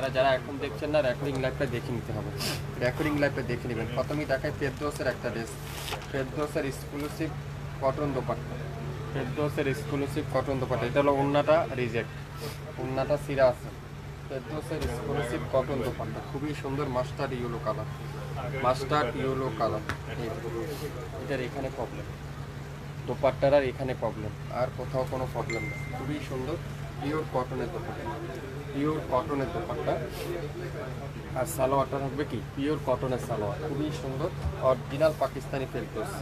যারা যারা এখন দেখছেন না রেকর্ডিং লাইভটা দেখে নিতে হবে। রেকর্ডিং লাইভটা দেখে নেবেন। প্রথমেই দেখায় ফেরদোসের একটা ড্রেস ফেরদোসের এক্সক্লুসিভ কটন দোপাট্টা। ফেরদোসের এক্সক্লুসিভ কটন দোপাট্টা। এটা হলো উন্নাটা রিজেক্ট উন্নাটা সিরা আছে। ফেরদোসের এক্সক্লুসিভ কটন দোপাট্টা। খুবই সুন্দর mustard yellow colour mustard yellow colour এটার এখানে প্রবলেম দোপাট্টার আর এখানে প্রবলেম আর কোথাও কোনো প্রবলেম নেই। খুবই সুন্দর পিওর কটনের দোপাট্টা। পিওর কটনের দোপাট্টা আর সালোয়ারটা থাকবে কি? পিওর কটনের সালোয়ার। খুবই সুন্দর। অরিজিনাল পাকিস্তানি ফেরদোস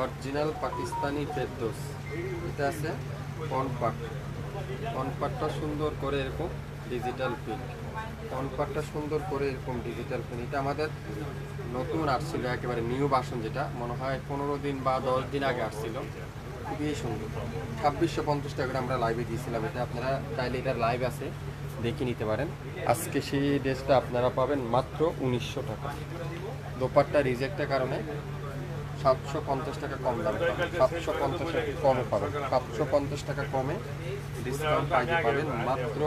অরিজিনাল পাকিস্তানি ফেরদোস এটা আছে কনপাট কনপাটটা সুন্দর করে এরকম ডিজিটাল প্রিন্ট কনপাটটা সুন্দর করে এরকম ডিজিটাল প্রিন্ট এটা আমাদের নতুন আসছিল, একেবারে নিউ বাসন যেটা। মনে হয় পনেরো দিন বা দশ দিন আগে আসছিল। খুবই সুন্দর। ছাব্বিশশো পঞ্চাশ টাকা আমরা লাইভে দিয়েছিলাম এটা। আপনারা চাইলে এটার লাইভ আছে। দেখে নিতে পারেন। আজকে সেই ড্রেসটা আপনারা পাবেন মাত্র উনিশশো টাকা। দোপারটা রিজেক্টের কারণে সাতশো পঞ্চাশ টাকা কম দাম সাতশো পঞ্চাশ টাকা কমে পাবেন। সাতশো পঞ্চাশ টাকা কমে ডিসকাউন্ট পাইতে পাবেন মাত্র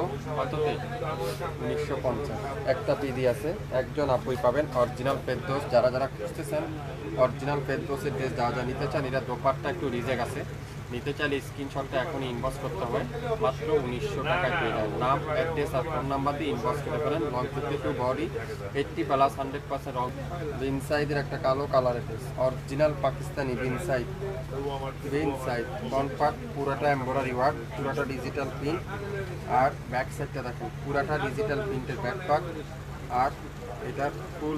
উনিশশো পঞ্চাশ। একটা পিডি আছে, একজন আপুই পাবেন অরিজিনাল পেদোস যারা যারা খুঁজতেছেন, অরিজিনাল পেদোসের ড্রেস যা যা নিতে চান এটা দোপারটা একটু রিজেক্ট আছে। নিতে চাইলে স্ক্রিনশটটা এখনই ইনবক্স করতে হবে। মাত্র উনিশশো পেয়ে যাবেন। নাম অ্যাড্রেস আর ফোন নাম্বার দিয়ে ইনবক্স করতে পারেন। Long fifty two body eighty plus hundred percent রং বিনসাইডের একটা কালো কালারের dress original Pakistani Binsaeed Binsaeed front part পুরাটা এমব্রয়ডারি ওয়ার্ক পুরাটা ডিজিটাল প্রিন্ট আর ব্যাক সাইডটা দেখেন পুরাটা ডিজিটাল প্রিন্টের ব্যাক পার্ট আর এটার ফুল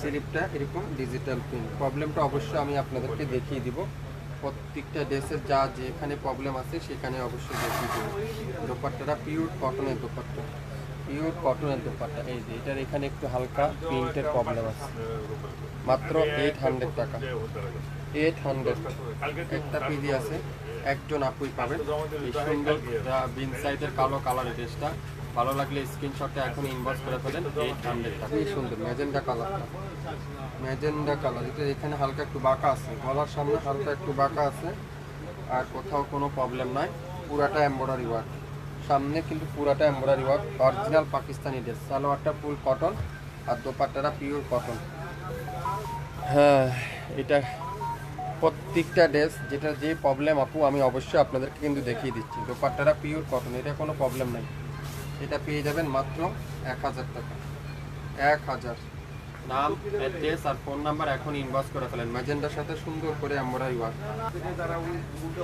স্লিপটা এরকম ডিজিটাল প্রিন্ট প্রবলেমটা অবশ্যই আমি আপনাদেরকে দেখিয়ে দিব। প্রত্যেকটা ড্রেসের যা যেখানে প্রবলেম আছে, সেখানে অবশ্যই দেবো দোপাট্টাটা পিওর কটনের দোপাট্টা। পিওর কটনের দোপাট্টা। এই যে, এটার এখানে একটু হালকা প্রিন্টের প্রবলেম আছে। মাত্র এইট হান্ড্রেড টাকা। এইট হান্ড্রেড একটা পিডি আছে। একজন আপুই পাবেন। সুন্দর বিন সাইডের কালো কালারের ড্রেসটা ভালো লাগলে স্ক্রিনশটটা এখন ইনবক্স করে ফেলেন। এই সুন্দর ম্যাজেন্ডা কালারটা ম্যাজেন্ডা কালার এটা এখানে হালকা একটু বাঁকা আছে, গলার সামনে হালকা একটু বাঁকা আছে, আর কোথাও কোনো প্রবলেম নাই, পুরাটা এমব্রয়ডারি ওয়ার্ক সামনে কিন্তু পুরাটা embroidery work original Pakistani dress সালোয়ারটা ফুল কটন আর দোপাট্টাটা পিওর কটন হ্যাঁ এটা প্রত্যেকটা ড্রেস যেটা যে প্রবলেম আপু, আমি অবশ্যই আপনাদেরকে কিন্তু দেখিয়ে দিচ্ছি। দোপাট্টাটা পিওর কটন এটা কোনো প্রবলেম নাই। এটা পেয়ে যাবেন মাত্র এক হাজার টাকা। এক হাজার। নাম অ্যাড্রেস আর ফোন নাম্বার এখন ইনবক্স করে ফেলেন। ম্যাজেন্ডার সাথে সুন্দর করে এমব্রয়ডারি ওয়ার্ক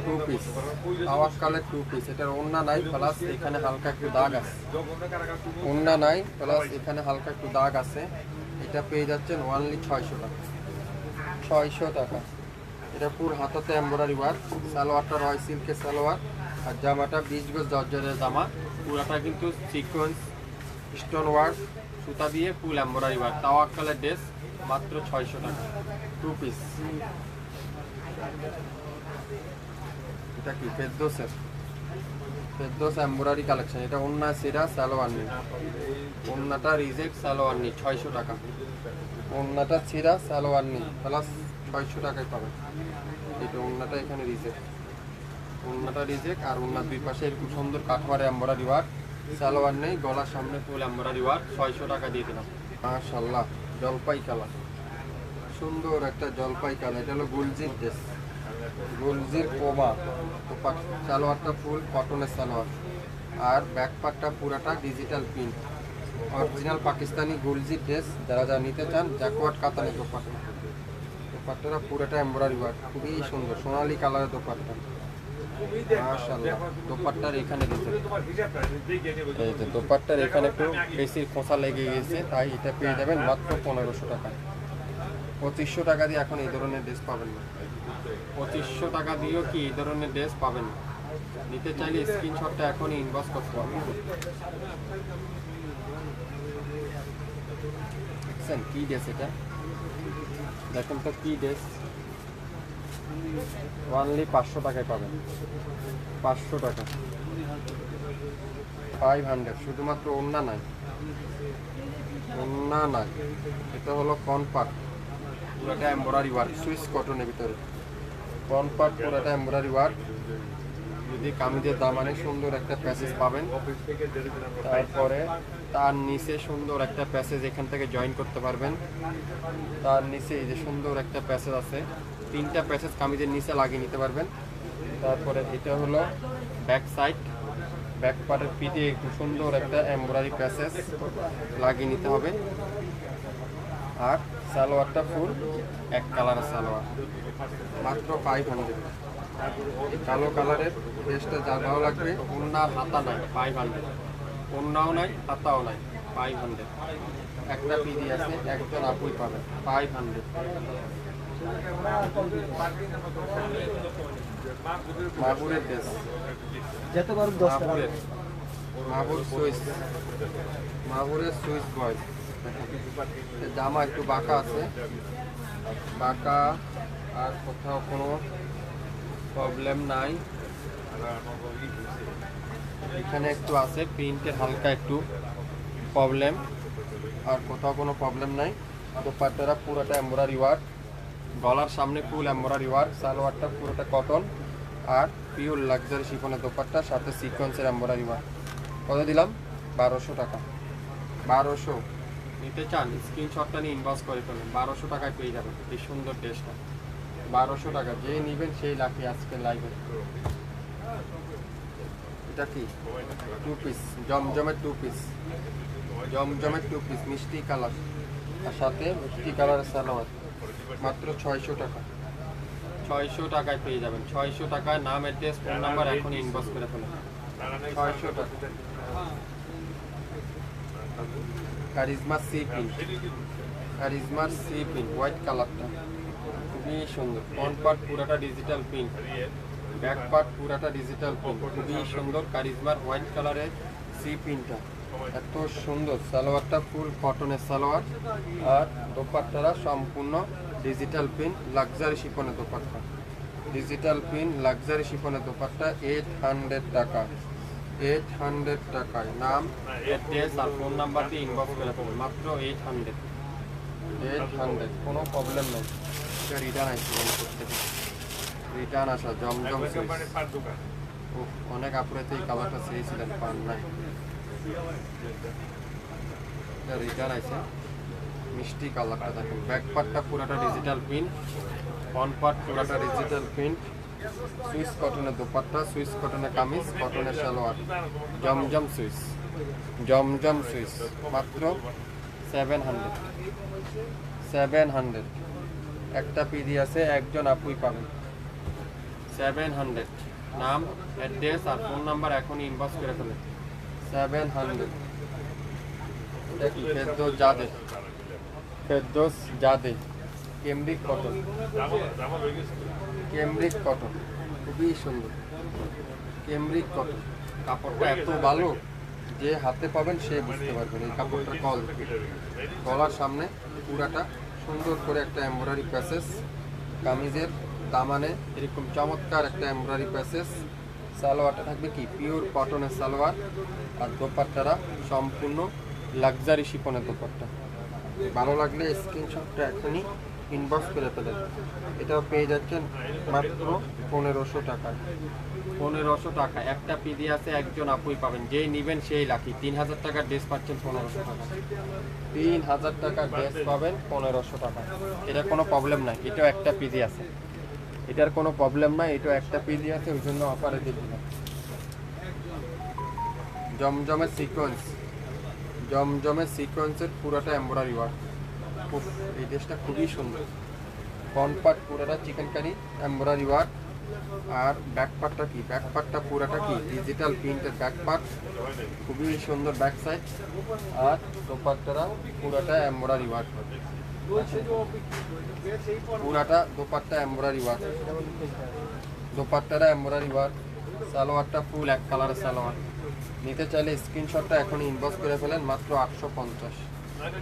টু পিস আওয়াজ কালের টু পিস এটার ওন্না নাই প্লাস এখানে হালকা একটু দাগ আছে। ওন্না নাই প্লাস এখানে হালকা একটু দাগ আছে। এটা পেয়ে যাচ্ছেন ওয়ানলি ছয়শো টাকা। ছয়শো টাকা। এটা পুরো হাতাতে এমব্রয়ডারি ওয়ার্ক সালোয়ারটা রয় সিল্কের সালোয়ার। আর জামাটা বিশ গজ জর্জরের জামা। পুরাটা কিন্তু সিকোয়েন্স স্টোন ওয়ার্ক সুতা দিয়ে ফুল এমব্রয়ডারি ওয়ার্ক তাওয়াক কালার ড্রেস মাত্র ছয়শো টাকা। টু পিস এটা কি? ফেরদোসের। ফেরদোস এমব্রয়ডারি কালেকশন এটা ওন্না সেরা সালোয়ার নেই ওন্নাটা রিজেক্ট সালোয়ার নেই ছয়শো টাকা। ওন্নাটা ছেঁড়া সালোয়ার নেই প্লাস ছয়শো টাকায় পাবেন এটা ওন্নাটা এখানে রিজেক্ট। ওন্নাটা রিজেক্ট আর ওন্নার দুই পাশে এরকম সুন্দর কাঠওয়ারে এম্বরারি ওয়ার্ক সালোয়ার নেই, গলার সামনে ফুল এম্বরারি ওয়ার্ক ছয়শো টাকা দিয়ে দিলাম। মাশাল্লাহ জলপাই কালার সুন্দর একটা জলপাই কালার এটা হলো গুলজির ড্রেস গুলজির কোমা তো সালোয়ারটা ফুল কটনের সালোয়ার। আর ব্যাক পার্টটা পুরাটা ডিজিটাল প্রিন্ট অরিজিনাল পাকিস্তানি গুলজির ড্রেস যারা যারা নিতে চান জ্যাকওয়ার্ড কাতানের দোপাট্টা। দোপাট্টাটা পুরোটা এমব্রয়ডারি ওয়ার্ক খুবই সুন্দর, সোনালি কালারের দোপাট্টা। দোপাট্টার এখানে দিতে এই যে এখানে একটু বেশি খোসা লেগে গেছে, তাই এটা পেয়ে যাবেন মাত্র পনেরোশো টাকা পঁচিশশো টাকা দিয়ে এখন এই ধরনের ড্রেস পাবেন না। পঁচিশশো টাকা দিয়েও কি এই ধরনের ড্রেস পাবেন না? নিতে চাইলে স্ক্রিনশটটা এখনই ইনবক্স করতে হবে দেখছেন কি ড্রেস এটা? দেখেন তো কি ড্রেস? ওয়ানলি পাঁচশো টাকায় পাবেন। পাঁচশো টাকা। ফাইভ হান্ড্রেড শুধুমাত্র ওন্না নাই। ওন্না নাই। এটা হলো কনপাট পুরোটা এম্বরারি ওয়ার্ক সুইস কটনের ভিতরে। কনপাট পুরোটা এম্বরারি ওয়ার্ক যদি কামিজের দামানে সুন্দর একটা প্যাসেজ পাবেন, তারপরে তার নিচে সুন্দর একটা প্যাসেজ এখান থেকে জয়েন করতে পারবেন। তার নিচে এই যে সুন্দর একটা প্যাসেজ আছে তিনটা প্যাসেজ কামিজের নিচে লাগিয়ে নিতে পারবেন। তারপরে এটা হলো ব্যাক সাইড ব্যাক পার্টের পিঠে একটু সুন্দর একটা এমব্রয়ডারি প্যাসেজ লাগিয়ে নিতে হবে। আর সালোয়ারটা ফুল, এক কালারের সালোয়ার, মাত্র ফাইভ হান্ড্রেড কালো কালারের ড্রেসটা যা ভালো লাগবে ওনার হাতা নাই ফাইভ হান্ড্রেড ওনাও নাই, হাতাও নাই ফাইভ হান্ড্রেড একটা পিডি আছে, একজন আপুই পাবেন ফাইভ হান্ড্রেড মাগুরের ড্রেস যত গরম দশ মাগুরের। মাগুর সুইচ মাগুরের সুইচ বয়। জামা একটু বাঁকা আছে। বাঁকা আর কোথাও কোনো প্রবলেম নাই। এখানে একটু আছে প্রিন্টের হালকা একটু প্রবলেম আর কোথাও কোনো প্রবলেম নাই। দোপাট্টারা পুরোটা এমব্রয়ডারি ওয়ার্ক গলার সামনে ফুল, এমব্রয়ডারি ওয়ার্ক, সালোয়ারটা পুরোটা কটন আর পিওর লাক্সারি শিফনের দোপাট্টা, সাথে সিকোয়েন্সের এমব্রয়ডারি ওয়ার্ক। কত দিলাম? বারোশো টাকা। বারোশো। নিতে চান, স্ক্রিনশটটা নিয়ে ইনবক্স করে ফেলুন। বারোশো টাকায় পেয়ে যাবেন। এই সুন্দর ড্রেসটা। বারোশো টাকা। যে নেবেন সেই লাখি আজকে লাইভে এটা কি? টু পিস জমজমের টু পিস জমজমের টু পিস মিষ্টি কালার আর সাথে মিষ্টি কালারের সালোয়ার। মাত্র ছয়শো টাকা। ছয়শো টাকায় পেয়ে যাবেন। ছয়শো টাকায় নাম অ্যাড্রেস ফোন নাম্বার এখন ইনবক্স করে ফেলুন। ছয়শো টাকা। Charizma C print. কারিজমার C pin white কালারটা। খুবই সুন্দর। ফ্রন্ট পার্ট পুরাটা ডিজিটাল পিন ব্যাক পার্ট পুরাটা ডিজিটাল পিন খুবই সুন্দর কারিজমার হোয়াইট কালারের সি পিনটা। এত সুন্দর সালোয়ারটা ফুল কটনের সালোয়ার। আর দোপাট্টারা সম্পূর্ণ ডিজিটাল পিন লাক্সারি শিপনের দোপাট্টা। ডিজিটাল পিন লাক্সারি শিপনের দোপাট্টা এইট হান্ড্রেড টাকা। এইট হান্ড্রেড টাকায়। নাম অ্যাড্রেস আর ফোন নাম্বার দিয়ে ইনবক্স করে ফেলুন মাত্র এইট হান্ড্রেড এইট হান্ড্রেড কোনো প্রবলেম নেই। রিটার্ন আসছে রিটার্ন আসা জমজম অনেক আপুরেতে এই কালারটা চেয়েছিলেন, পান নাই। রিটার্ন আছে মিষ্টি কালারটা দেখুন। ব্যাক পার্টটা পুরাটা ডিজিটাল প্রিন্ট ফ্রন্ট পার্ট পুরাটা ডিজিটাল প্রিন্ট সুইস কটনের দোপাট্টা সুইস কটনের কামিজ কটনের সালোয়ার। জমজম সুইস জমজম সুইস মাত্র সেভেন হান্ড্রেড সেভেন হান্ড্রেড একটা পিডি আছে, একজন আপুই পাবেন সেভেন হান্ড্রেড নাম অ্যাড্রেস আর ফোন নাম্বার এখনই ইনবক্স করে ফেলেন সেভেন হান্ড্রেড ফেরদোস জাদে কটন। কটন। খুবই সুন্দর। কটন। কাপড়টা এত ভালো যে হাতে পাবেন সে বুঝতে পারবেন। এই কাপড়টার কল গলার সামনে পুরাটা সুন্দর করে একটা এমব্রয়ডারি প্যাসেজ কামিজের দামানে এরকম চমৎকার একটা এমব্রয়ডারি প্যাসেজ সালোয়ারটা থাকবে কি? পিওর কটনের সালোয়ার আর দোপাট্টারা সম্পূর্ণ লাক্সারি শিপনের দোপাট্টা। ভালো লাগলে স্ক্রিনশটটা এখনই ইনবক্স করে ফেলেন। এটাও পেয়ে যাচ্ছেন মাত্র পনেরোশো টাকায়। পনেরোশো টাকা। একটা পিডি আছে, একজন আপুই পাবেন। যেই নেবেন সেই লাখি তিন হাজার টাকার ড্রেস পাচ্ছেন পনেরোশো টাকা। তিন হাজার টাকার ড্রেস পাবেন পনেরোশো টাকা এটার কোনো প্রবলেম নাই। এটাও একটা পিডি আছে। এটার কোনো প্রবলেম নাই, এটা একটা পিডি আছে ওই জন্য অফারে দিয়ে জমজমের সিকোয়েন্স জমজমের সিকোয়েন্সের পুরোটা এমব্রয়ডারি ওয়ার্ক এই ড্রেসটা খুবই সুন্দর। ফ্রন্ট পার্ট পুরোটা চিকেন কারি এমব্রয়ডারি ওয়ার্ক আর ব্যাক পার্টটা কি? ব্যাক পার্টটা পুরোটা কি? ডিজিটাল প্রিন্টের ব্যাক পার্ট খুবই সুন্দর ব্যাক সাইড আর দোপাট্টারা পুরোটা এমব্রয়ডারি ওয়ার্ক পুরাটা দোপাট্টা এমব্রয়ডারি ওয়ার্ক দোপাট্টারা এমব্রয়ডারি ওয়ার্ক সালোয়ারটা ফুল, এক কালারের সালোয়ার। নিতে চাইলে স্ক্রিনশটটা এখন ইনবক্স করে ফেলেন, মাত্র আটশো পঞ্চাশ।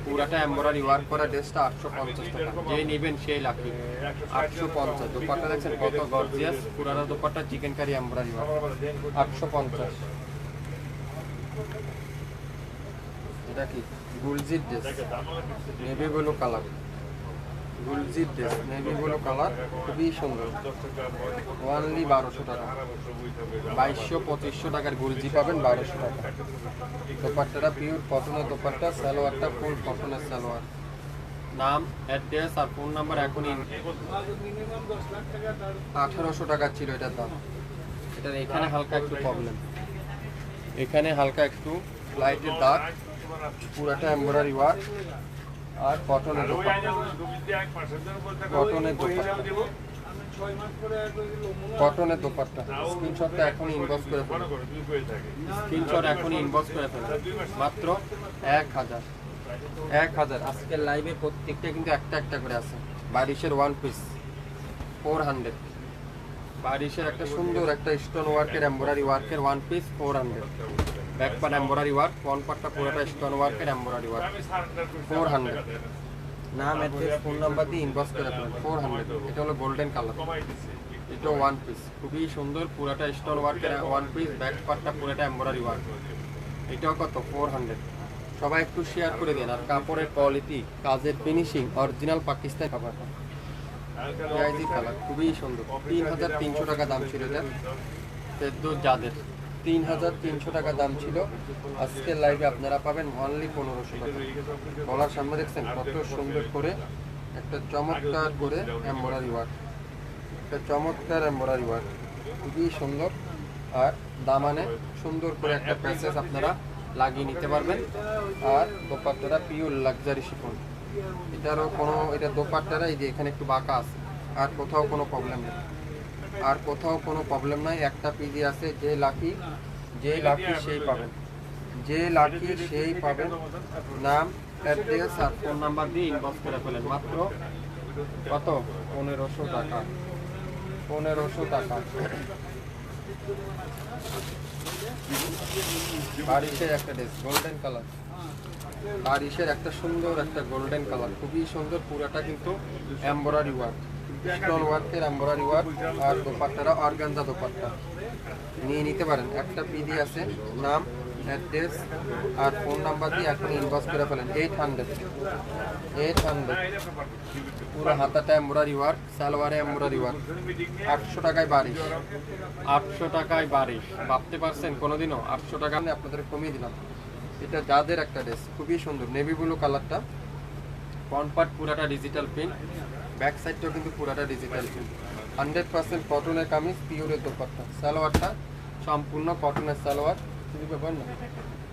পুরাটা এমব্রয়ডারি ওয়ার্ক করা ড্রেসটা আটশো পঞ্চাশ টাকা। যে নেবেন সেই লাখি আটশো পঞ্চাশ। দোপাট্টা দেখছেন কত গর্জিয়াস পুরাটা dupatta chikankari embroidery work আটশো পঞ্চাশ। এটা কি? গুলজির ড্রেস নেভি ব্লু কালার। গুলজির ড্রেস নেভি ব্লু কালার খুবই সুন্দর। ওয়ানলি বারোশো টাকা। বাইশশো পঁচিশশো টাকার গুলজি পাবেন বারোশো টাকা। দোপাট্টাটা পিওর কটনের দোপাট্টা সালোয়ারটা ফুল কটনের সালোয়ার। নাম অ্যাড্রেস আর ফোন নাম্বার এখনই আঠারোশো টাকা ছিল এটার দাম। এটার এখানে হালকা একটু প্রবলেম এখানে হালকা একটু লাইটের দাগ। পুরাটা এমব্রয়ডারি ওয়ার্ক আর কটনের কটনের কটনের দোপাট্টা। স্ক্রিনশটটা এখনই ইনবক্স করে ফেলুন। স্ক্রিনশট এখনই ইনবক্স করে ফেলুন। মাত্র এক হাজার। এক হাজার। আজকের লাইভে প্রত্যেকটা কিন্তু একটা একটা করে আছে। বারিশের ওয়ান পিস ফোর হান্ড্রেড বারিশের একটা সুন্দর একটা স্টোন ওয়ার্কের এম্বরারি ওয়ার্কের one piece four hundred back part embroidery work front পার্টটা পুরোটা স্টোন ওয়ার্কের এম্বরারি ওয়ার্ক ফোর হান্ড্রেড নাম অ্যাড্রেস ফোন নাম্বার দিয়ে ইনবক্স করে ফেলেন ফোর হান্ড্রেড এটা হলো গোল্ডেন কালার এটা ওয়ান পিস খুবই সুন্দর পুরাটা স্টোন ওয়ার্কের ওয়ান পিস ব্যাক পার্টটা পুরোটা এম্বরারি ওয়ার্ক এটাও কত? ফোর হান্ড্রেড সবাই একটু শেয়ার করে দিন। আর কাপড়ের কোয়ালিটি কাজের ফিনিশিং অরিজিনাল পাকিস্তান কাপড়। খুবই সুন্দর। তিন হাজার তিনশো টাকা দাম ছিল এটা। তেদ্দো যাদের। তিন হাজার তিনশো টাকা দাম ছিল। আজকের লাইভে আপনারা পাবেন অনলি পনেরোশো টাকা। গলার সামনে দেখছেন কত সুন্দর করে একটা চমৎকার করে এম্বরারি ওয়ার্ক একটা চমৎকার এম্বরারি ওয়ার্ক খুবই সুন্দর আর দামানে সুন্দর করে একটা প্যাসেজ আপনারা লাগিয়ে নিতে পারবেন। আর দোপাট্টাটা পিওর লাক্সারি শিফন এটারও কোনো, এটা দোপাট্টারা এই যে এখানে একটু বাঁকা আছে। আর কোথাও কোনো প্রবলেম নেই। আর কোথাও কোনো প্রবলেম নাই। একটা পিজি আছে যে লাকি যে লাকি সেই পাবেন। যে লাকি সেই পাবেন। নাম অ্যাড্রেস আর ফোন নাম্বার দিয়ে ইনবক্স করে ফেলেন। মাত্র কত? পনেরোশো টাকা। পনেরোশো টাকা। বারিশের একটা ড্রেস গোল্ডেন কালার বারিশের একটা সুন্দর একটা গোল্ডেন কালার খুবই সুন্দর পুরাটা কিন্তু এমব্রয়ডারি ওয়ার্ক স্টোন ওয়ার্কের এমব্রয়ডারি ওয়ার্ক আর দোপাট্টারা অর্গানজা দোপাট্টা। নিয়ে নিতে পারেন। একটা পিডি আছে, নাম, অ্যাড্রেস আর ফোন নাম্বার দিয়ে এখন ইনবক্স করে ফেলেন। এইট হান্ড্রেড এইট হান্ড্রেড পুরো হাতাটা এমব্রয়ডারি ওয়ার্ক সালোয়ারে এমব্রয়ডারি ওয়ার্ক আটশো টাকায় বারিশ। আটশো টাকায় বারিশ। ভাবতে পারছেন কোনোদিনও? আটশো টাকা আমি আপনাদের কমিয়ে দিলাম। এটা যাদের একটা ড্রেস খুবই সুন্দর। নেভি ব্লু কালারটা ফ্রন্ট পার্ট পুরাটা ডিজিটাল প্রিন্ট ব্যাক সাইডটাও কিন্তু পুরাটা ডিজিটাল প্রিন্ট হান্ড্রেড পার্সেন্ট কটনের কামিজ পিওরের দোপাট্টা। সালোয়ারটা সম্পূর্ণ কটনের সালোয়ার শুধু ব্যাপার না।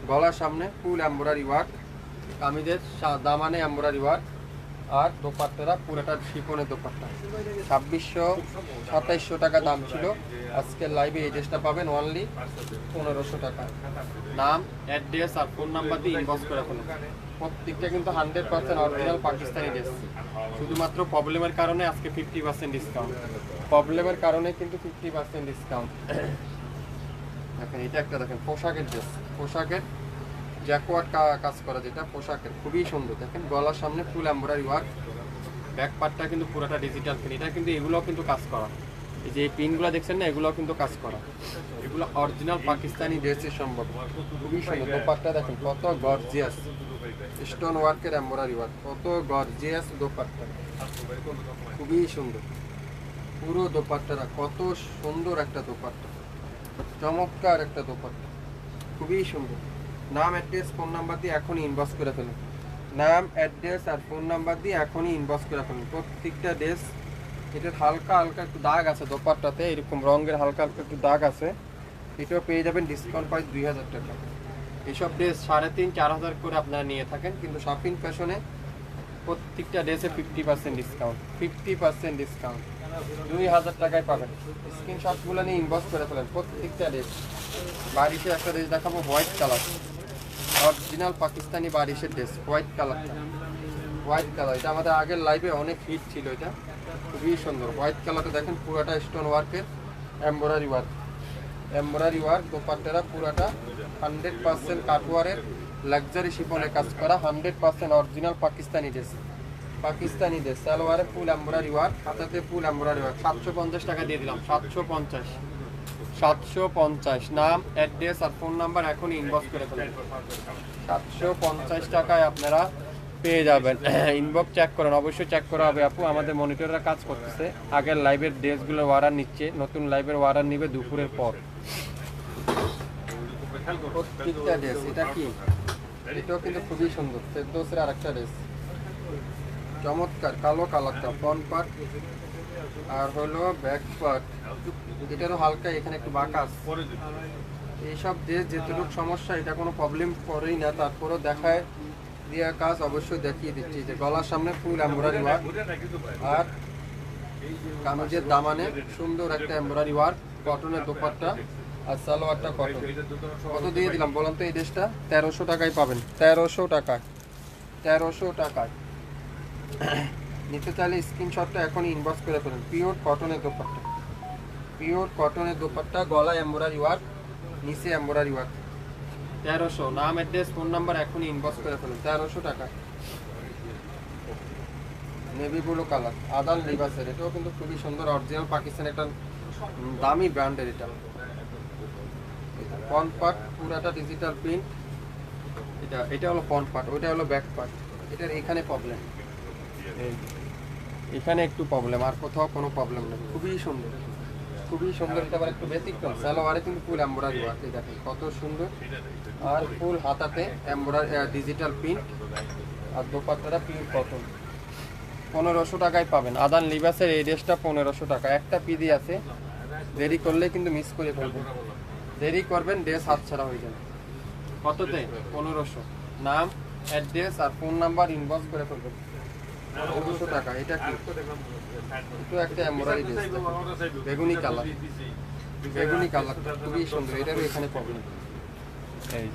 গলার সামনে ফুল এম্ব্রয়ডারি ওয়ার্ক কামিজের দামানে এম্ব্রয়ডারি ওয়ার্ক আর দোপাট্টারা পুরোটা শিপনের দোপাট্টা। ছাব্বিশশো সাতাইশশো টাকা দাম ছিল। আজকের লাইভে এই ড্রেসটা পাবেন অনলি পনেরোশো টাকা। নাম অ্যাড্রেস আর ফোন নাম্বার দিয়ে ইনবক্স করে ফেলুন। প্রত্যেকটা কিন্তু hundred percent original Pakistani dress শুধুমাত্র প্রবলেমের কারণে আজকে ফিফটি পার্সেন্ট ডিসকাউন্ট প্রবলেমের কারণে কিন্তু ফিফটি পার্সেন্ট ডিসকাউন্ট দেখেন, এটা একটা দেখেন, পোশাকের ড্রেস পোশাকের জ্যাকওয়ার্ড কাজ করা যেটা, পোশাকের। খুবই সুন্দর। দেখেন, গলার সামনে ফুল এম্বরারি ওয়ার্ক ব্যাক পার্টটা কিন্তু পুরোটা ডিজিটাল পিন এটা কিন্তু এগুলো কিন্তু কাজ করা। এই যে পিনগুলো দেখছেন না এগুলো কিন্তু কাজ করা। এগুলো অরিজিনাল পাকিস্তানি ড্রেসের সম্ভব খুবই সুন্দর। দোপাট্টা দেখেন, কত গর্জিয়াস স্টোন ওয়ার্কের এম্বরারি ওয়ার্ক কত গর্জিয়াস দোপাট্টা। খুবই সুন্দর। পুরো দোপাট্টাটা কত সুন্দর একটা দোপাট্টা। চমৎকার একটা দোপাট্টা। খুবই সুন্দর। নাম অ্যাড্রেস ফোন নাম্বার দিয়ে এখনই ইনবক্স করে ফেলুন। নাম অ্যাড্রেস আর ফোন নাম্বার দিয়ে এখনই ইনবক্স করে ফেলুন। প্রত্যেকটা ড্রেস এটার হালকা হালকা একটু দাগ আছে দোপাট্টাতে। এরকম রঙের হালকা হালকা একটু দাগ আছে। এটাও পেয়ে যাবেন ডিসকাউন্ট প্রাইস দুই হাজার টাকা। এইসব ড্রেস সাড়ে তিন, চার হাজার করে আপনারা নিয়ে থাকেন, কিন্তু শপিং ফ্যাশনে প্রত্যেকটা ড্রেসে fifty percent discount fifty percent discount দুই হাজার টাকায় পাবেন। স্ক্রিনশটগুলো নিয়ে ইনবক্স করে ফেলেন, প্রত্যেকটা ড্রেস বারিশে একটা ড্রেস দেখাবো হোয়াইট কালার অরিজিনাল পাকিস্তানি বারিশের ড্রেস হোয়াইট কালারটা হোয়াইট কালার এটা আমাদের আগের লাইভে অনেক হিট ছিল এটা। খুবই সুন্দর। হোয়াইট কালারটা দেখেন, পুরোটা স্টোন ওয়ার্কের এমব্রয়ডারি ওয়ার্ক এমব্রয়ডারি ওয়ার্ক দোপাট্টারা পুরাটা, হান্ড্রেড পার্সেন্ট কাটওয়ারের লাক্সারি শিপনে কাজ করা, hundred percent original Pakistani dress Pakistani dress সালোয়ারে full embroidery work হাতাতে ফুল এমব্রয়ডারি ওয়ার্ক সাতশো পঞ্চাশ টাকা দিয়ে দিলাম, সাতশো পঞ্চাশ। সাতশো পঞ্চাশ, নাম, অ্যাড্রেস আর ফোন নাম্বার এখনই ইনবক্স করে ফেলেন। সাতশো পঞ্চাশ টাকায় আপনারা পেয়ে যাবেন। ইনবক্স চেক করেন, অবশ্যই চেক করা হবে আপু। আমাদের মনিটররা কাজ করতেছে। আগের লাইভের ড্রেসগুলো অর্ডার নিচ্ছে, নতুন লাইভের অর্ডার নিবে দুপুরের পর। কি? এটাও কিন্তু খুবই সুন্দর। আরেকটা ড্রেস চমৎকার, কালো আর হলো ব্যাক হালকা, এখানে একটু এইসব ড্রেস যেটুকু সমস্যা, এটা কোনো প্রবলেম করেই না। তারপরেও দেখায় দেওয়া কাজ অবশ্যই দেখিয়ে দিচ্ছি যে গলার সামনে ফুল এমব্রয়ডারি ওয়ার্ক। আর কামিজের দামানে সুন্দর একটা এমব্রয়ডারি ওয়ার্ক কটনের দোপাট্টা আর সালোয়ারটা কটন কত দিয়ে দিলাম বলুন তো এই ড্রেসটা? তেরোশো টাকায় পাবেন। তেরোশো টাকায়। তেরোশো টাকায়। নিতে চাইলে স্ক্রিনশটটা এখনই ইনবক্স করে ফেলুন। পিওর কটনের দোপাট্টা। পিওর কটনের দোপাট্টা গলা এমব্রয়ডারি ওয়ার্ক, নিচে এমব্রয়ডারি ওয়ার্ক। তেরোশো। নাম অ্যাড্রেস ফোন নাম্বার এখনই ইনবক্স করে ফেলুন। তেরোশো টাকা। নেভি ব্লু কালার আদান লিবাসের। এটাও কিন্তু খুবই সুন্দর অরিজিনাল পাকিস্তান একটা দামি ব্র্যান্ডের এটা। ফ্রন্ট পার্ট পুরাটা ডিজিটাল প্রিন্ট এটা এটা হলো ফ্রন্ট পার্ট ওইটা হলো ব্যাক পার্ট এটার এখানে প্রবলেম এখানে একটু প্রবলেম আর কোথাও কোনো প্রবলেম নেই। খুবই সুন্দর। খুবই সুন্দর এটা আবার একটু ব্যতিক্রম। সালোয়ারে কিন্তু ফুল এমব্রয়ডারি ওয়ার্ক দেখেন কত সুন্দর। আর ফুল হাতাতে এমব্রয়ডারি ডিজিটাল প্রিন্ট আর দোপাট্টাটা পিওর কটন পনেরোশো টাকায় পাবেন। আদান লিবাসের এই ড্রেসটা পনেরোশো টাকা। একটা পিদি আছে, দেরি করলে কিন্তু মিস করে ফেলবেন। দেরি করবেন, ড্রেস হাতছাড়া হয়ে যাবে। কততে? পনেরোশো। নাম অ্যাড্রেস আর ফোন নাম্বার ইনবক্স করে ফেলবেন। পনেরোশো টাকা এটা কি? একটু একটা এমব্রয়ডারি ড্রেস বেগুনি কালার। বেগুনি কালার খুবই সুন্দর এটারও এখানে প্রবলেম এই।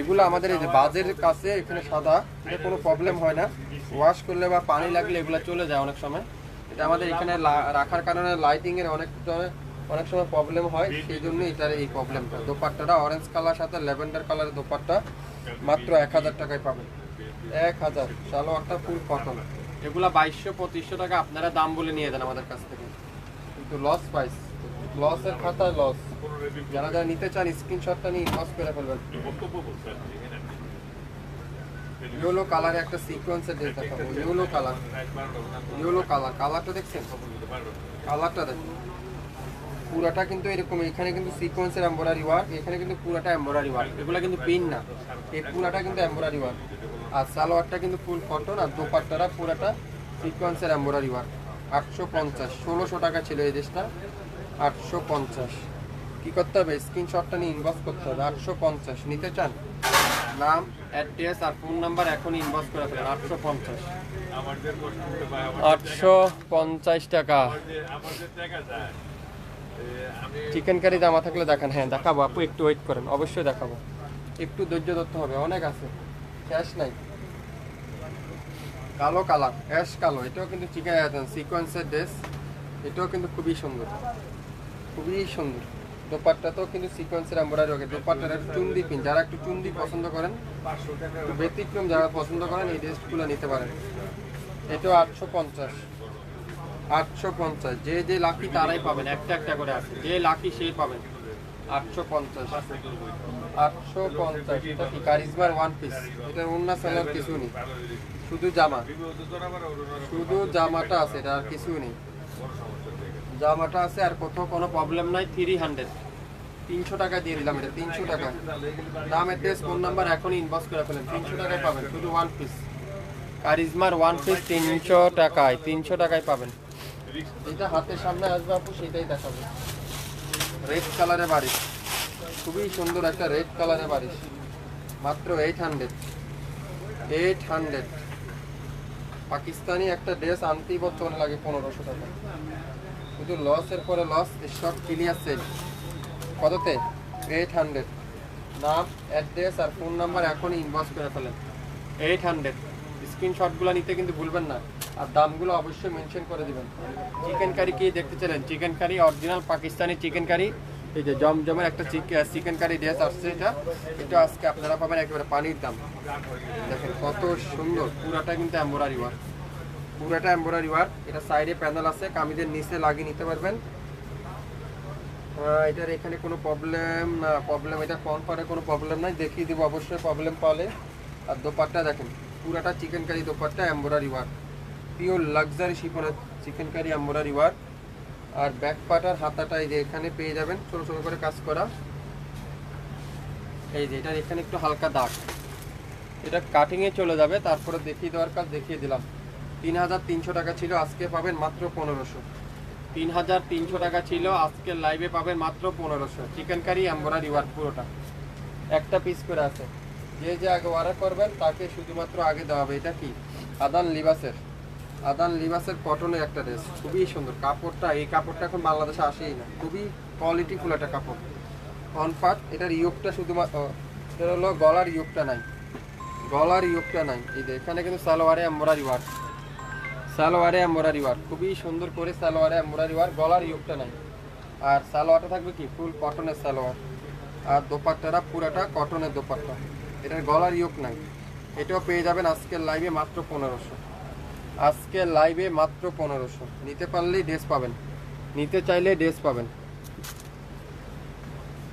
এগুলো আমাদের এই যে বাজের কাছে এখানে সাদা এটা কোনো প্রবলেম হয় না। ওয়াশ করলে বা পানি লাগলে এগুলো চলে যায় অনেক সময়। এটা আমাদের এখানে রাখার কারণে লাইটিং এর অনেক অনেক সময় প্রবলেম হয়। সেই জন্য এটার এই প্রবলেমটা দোপাট্টাটা অরেঞ্জ কালার সাথে ল্যাভেন্ডার কালারের দোপাট্টা মাত্র এক হাজার টাকায় পাবেন। এক হাজার। সালোয়ারটা ফুল কটন এগুলা বাইশশো পঁচিশশো টাকা। আপনারা দাম বলে নিয়ে যান আমাদের কাছ থেকে। কিন্তু লস প্রাইস লসের খাতায় লস যারা যারা নিতে চান স্ক্রিনশটটা নিয়ে লস করে ফেলবেন। ইয়েলো কালারে একটা সিকোয়েন্সের ড্রেস দেখাবো। ইয়েলো কালার ইয়েলো কালার কালারটা দেখছেন? কালারটা দেখুন। পুরাটা কিন্তু এরকম। এখানে কিন্তু সিকোয়েন্সের এমব্রয়ডারি ওয়ার্ক এখানে কিন্তু পুরাটা এমব্রয়ডারি ওয়ার্ক এগুলো কিন্তু পিন না। এই পুরাটা কিন্তু এমব্রয়ডারি ওয়ার্ক আর সালোয়ারটা কিন্তু ফুল কটন আর দোপাট্টাটা পুরাটা সিকোয়েন্সের এমব্রয়ডারি ওয়ার্ক আটশো পঞ্চাশ, ষোলোশো টাকা ছিল এই ড্রেসটা আটশো পঞ্চাশ। কী করতে হবে? স্ক্রিনশটটা নিয়ে ইনবক্স করতে হবে। আটশো পঞ্চাশ। নিতে চান? নাম অ্যাড্রেস আর ফোন নাম্বার এখন ইনবক্স করে ফেলেন। আটশো পঞ্চাশ। আটশো পঞ্চাশ টাকা। চিকেন কারি জামা থাকলে দেখান। হ্যাঁ দেখাবো। আপু, একটু ওয়েট করেন। অবশ্যই দেখাবো। একটু ধৈর্য ধরতে হবে। অনেক আছে। ক্যাশ নাই। কালো কালার অ্যাশ কালো। এটাও কিন্তু চিকেন সিকোয়েন্সের ড্রেস এটাও কিন্তু খুবই সুন্দর। খুবই সুন্দর। দোপাট্টাতেও কিন্তু সিকোয়েন্সের এম্বয়ডারি ওকে। দোপাট্টার একটু চুন্দি পিন যারা একটু চুন্দি পছন্দ করেন ব্যতিক্রম যারা পছন্দ করেন, এই ড্রেসগুলো নিতে পারেন। এটাও আটশো পঞ্চাশ। আটশো পঞ্চাশ। যে যে লাকি তারাই পাবেন। একটা একটা করে আছে। যে লাকি সেই পাবেন। আটশো পঞ্চাশ। আটশো এটা কি কারিজমার ওয়ান পিস এটা অন্য সেলার কিছু নেই। শুধু জামা। শুধু জামাটা আছে, এটা আর কিছু নেই। জামাটা আছে আর কোথাও কোনো প্রবলেম নাই থ্রি হান্ড্রেড তিনশো টাকা দিয়ে দিলাম এটা, তিনশো টাকা দাম অ্যাড্রেস ফোন নাম্বার এখনই ইনবক্স করে তিনশো টাকায় পাবেন, শুধু ওয়ান পিস কারিজমার ওয়ান পিস তিনশো টাকায় তিনশো টাকায় পাবেন। যেটা হাতের সামনে আসবে আপু, সেটাই দেখাবো। রেড কালারের বাড়ি। খুবই সুন্দর একটা রেড কালারের বাড়ি মাত্র eight hundred eight hundred Pakistani একটা ড্রেস আনতেই বর্তমানে লাগে পনেরোশো টাকা। শুধু লসের পরে লস স্টক ক্লিয়ার সেল কততে? এইট হান্ড্রেড নাম অ্যাড্রেস আর ফোন নাম্বার এখনই ইনবক্স করে ফেলেন। এইট হান্ড্রেড স্ক্রিনশটগুলো নিতে কিন্তু ভুলবেন না। আর দামগুলো অবশ্যই মেনশন করে দিবেন। চিকেন কারি কি দেখতে চাইলেন? Chikankari original Pakistani chikankari এই যে জমজমের একটা চিকেন কারি ড্রেস আসছে এটা। এটা আজকে আপনারা পাবেন একেবারে পানির দাম। দেখেন কত সুন্দর। পুরাটা কিন্তু এম্বোরারি ওয়ার্ক। পুরাটা এম্বোরারি ওয়ার্ক। এটা সাইডে প্যানেল আছে, কামিজের নিচে লাগিয়ে নিতে পারবেন। এটার এখানে কোনো প্রবলেম না প্রবলেম এটা ফোন পারে কোনো প্রবলেম নাই। দেখিয়ে দিব, অবশ্যই প্রবলেম পালে আর দোপাট্টা দেখেন, পুরাটা chikankari dupatta embroidery work. Pure luxury শিফনের চিকেন কারি এম্বোরারি ওয়ার্ক। আর ব্যাক পাটার হাতাটা এই যে এখানে পেয়ে যাবেন। ছোট ছোট করে কাজ করা। এই যে এটার এখানে একটু হালকা দাগ। এটা কাটিংয়ে চলে যাবে। তারপরে দেখিয়ে দেওয়ার কাজ দেখিয়ে দিলাম। তিন হাজার তিনশো টাকা ছিল, আজকে পাবেন মাত্র পনেরোশো। তিন হাজার তিনশো টাকা ছিল, আজকে লাইভে পাবেন মাত্র পনেরোশো। চিকেন কারি এম্বোরারি ওয়ার্ক পুরোটা। একটা পিস করে আছে। যে যে আগে অর্ডার করবেন, তাকে শুধুমাত্র আগে দেওয়া হবে। এটা কি? আদান লিবাসের। আদান লিবাসের কটনের একটা ড্রেস খুবই সুন্দর। কাপড়টা, এই কাপড়টা এখন বাংলাদেশে আসেই না। খুবই কোয়ালিটিফুল একটা কাপড়। অন এটার ইয়োগটা শুধুমাত্র এটা হলো গলার ইয়োগটা নাই। গলার ইয়োগটা নাই। এই যে এখানে কিন্তু সালোয়ারে এম্বোরারি ওয়ার্ক। সালোয়ারে এম্বোরারি ওয়ার্ক। খুবই সুন্দর করে সালোয়ারে এম্বোরারি ওয়ার্ক, গলার ইয়োগটা নাই। আর সালোয়ারটা থাকবে কি? ফুল কটনের সালোয়ার। আর দোপাট্টাটা পুরাটা কটনের দোপাট্টা। এটার গলার ইয়োগ নাই। এটাও পেয়ে যাবেন আজকের লাইভে মাত্র পনেরোশো। আজকের লাইভে মাত্র পনেরোশো। নিতে পারলেই ড্রেস পাবেন। নিতে চাইলে ড্রেস পাবেন।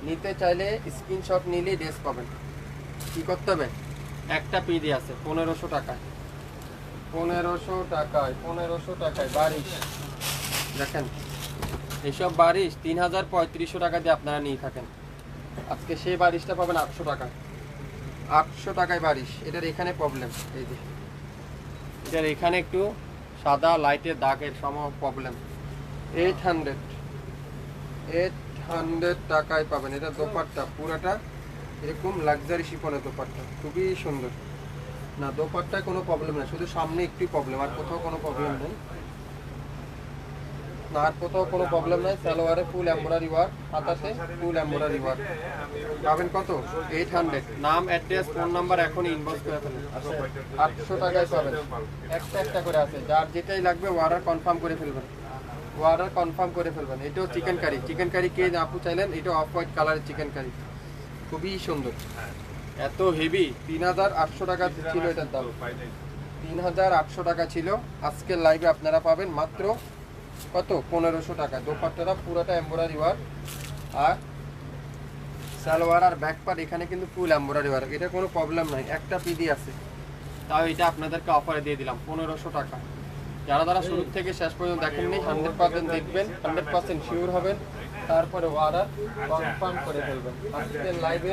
নিতে চাইলে স্ক্রিনশট নিলেই ড্রেস পাবেন। কি করতে হবে? একটা পিডি আছে, পনেরোশো টাকায়। পনেরোশো টাকায় পনেরোশো টাকায়, বারিশ। দেখেন এইসব বারিশ তিন হাজার পঁয়ত্রিশশো টাকা দিয়ে আপনারা নিয়ে থাকেন। আজকে সেই বারিশটা পাবেন আটশো টাকা আটশো টাকায় বারিশ, এটার এখানে প্রবলেম এই যে এটার এখানে একটু সাদা লাইটের দাগের some problem eight hundred eight hundred টাকায় পাবেন। এটা দোপারটা পুরাটা এরকম লাক্সারি শিফনের দোপারটা খুবই সুন্দর। না দোপারটায় কোনো প্রবলেম নেই শুধু সামনে একটু প্রবলেম আর কোথাও কোনো প্রবলেম নেই। না কোথাও কোনো প্রবলেম নাই, সালোয়ারে ফুল এম্বোরারি ওয়ার্ক হাতাতে ফুল এম্বোরারি ওয়ার্ক পাবেন কত? এইট হান্ড্রেড নাম অ্যাড্রেস ফোন নাম্বার এখনই ইনবক্স করে ফেলুন। আটশো টাকায় পাবেন। একটা একটা করে আছে। যার যেটাই লাগবে অর্ডার কনফার্ম করে ফেলবেন। অর্ডার কনফার্ম করে ফেলবেন। এটাও চিকেন কারি চিকেন কারি কে আপু চাইলেন, এটা অফ হোয়াইট কালারের চিকেন কারি খুবই সুন্দর। এত হেভি তিন হাজার আটশো টাকা ছিল এটার দাম। তিন হাজার আটশো টাকা ছিল। আজকের লাইভে আপনারা পাবেন মাত্র কত? পনেরোশো টাকা। দোপাট্টাটা পুরোটা এম্বোরারি ওয়ার্ক আর সালোয়ার আর ব্যাক পার্ট এখানে কিন্তু ফুল এম্বোরারি ওয়ার্ক এটা কোনো প্রবলেম নাই। একটা পিডি আছে। তাও এটা আপনাদেরকে অফারে দিয়ে দিলাম, পনেরোশো টাকা। যারা যারা শুরু থেকে শেষ পর্যন্ত দেখেননি হান্ড্রেড পার্সেন্ট দেখবেন হান্ড্রেড পার্সেন্ট শিওর হবেন। তারপরে অর্ডার কনফার্ম করে ফেলবেন। আজকের লাইভে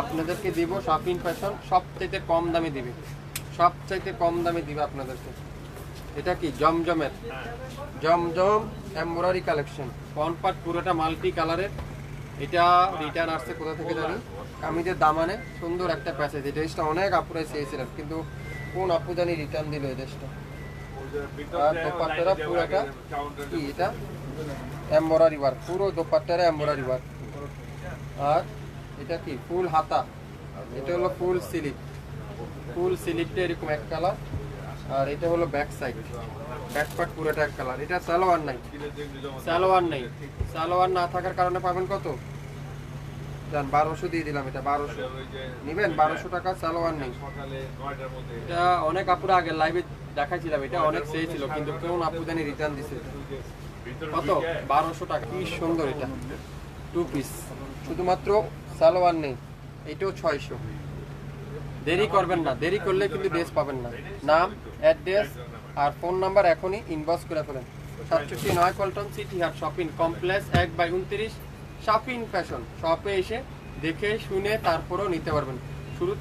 আপনাদেরকে দিব শপিং ফ্যাশন সবচাইতে কম দামে দিবে। সবচাইতে কম দামে দিবে আপনাদেরকে এটা কি? জমজমের। Zamzam embroidery collection. Front part পুরোটা মাল্টি কালারের। এটা রিটার্ন আসছে কোথা থেকে জানি? কামিজের দামানে। সুন্দর একটা প্যাসেজ। এই ড্রেসটা অনেক আপুরাই চেয়েছিলেন। কিন্তু কোন আপু জানি রিটার্ন দিল এই ড্রেসটা? আর এটা? পুরো আর এটা কি? ফুল হাতা। এটা হলো ফুল স্লিপ ফুল স্লিপটা এরকম এক কালার, আর এটা হলো ব্যাক সাইড। ব্যাক পার্ট পুরোটা এক কালার। এটা সালোয়ার নাই। সালোয়ার নেই। সালোয়ার না থাকার কারণে পাবেন কত? জান, বারোশো দিয়ে দিলাম এটা, বারোশো। নিবেন? বারোশো টাকা, সালোয়ার নেই। এটা অনেক আপুরা আগে লাইভে দেখাইছিলাম, এটা অনেক চেয়েছিল কিন্তু কেউ আপু জানি রিটার্ন দিছে। কত? বারোশো টাকা। কি সুন্দর এটা। টু পিস শুধুমাত্র সালোয়ার নেই, এটাও ছয়শো। দেরি করবেন না, দেরি করলে কিন্তু ড্রেস পাবেন না। নাম, অ্যাড্রেস আর ফোন নাম্বার এখনই ইনবক্স করে ফেলেন। সাতষট্টি নয় পল্টন সিটি হাট শপিং কমপ্লেক্স এক বাই উনত্রিশ, শপিং ফ্যাশন। শপে এসে দেখে, শুনে, তারপরেও নিতে পারবেন। শুরু